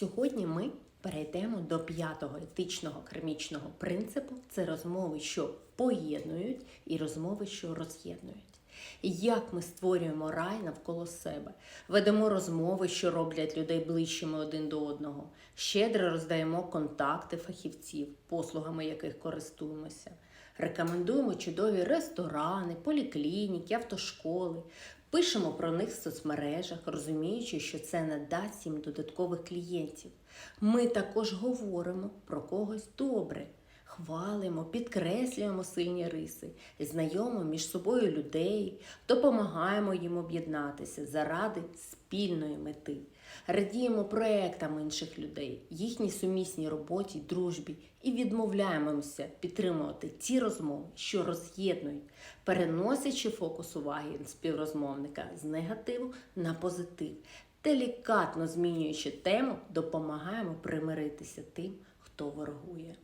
Сьогодні ми перейдемо до п'ятого етичного кармічного принципу це розмови, що поєднують, і розмови, що роз'єднують. Як ми створюємо рай навколо себе, ведемо розмови, що роблять людей ближчими один до одного, щедро роздаємо контакти фахівців, послугами яких користуємося. Рекомендуємо чудові ресторани, поліклініки, автошколи. Пишемо про них в соцмережах, розуміючи, що це надасть їм додаткових клієнтів. Ми також говоримо про когось добре, хвалимо, підкреслюємо сильні риси, знайомимо між собою людей, допомагаємо їм об'єднатися заради спільної мети. Радіємо проектам інших людей, їхній сумісній роботі, дружбі і відмовляємося підтримувати ті розмови, що роз'єднують, переносячи фокус уваги співрозмовника з негативу на позитив. Делікатно змінюючи тему, допомагаємо примиритися тим, хто ворогує.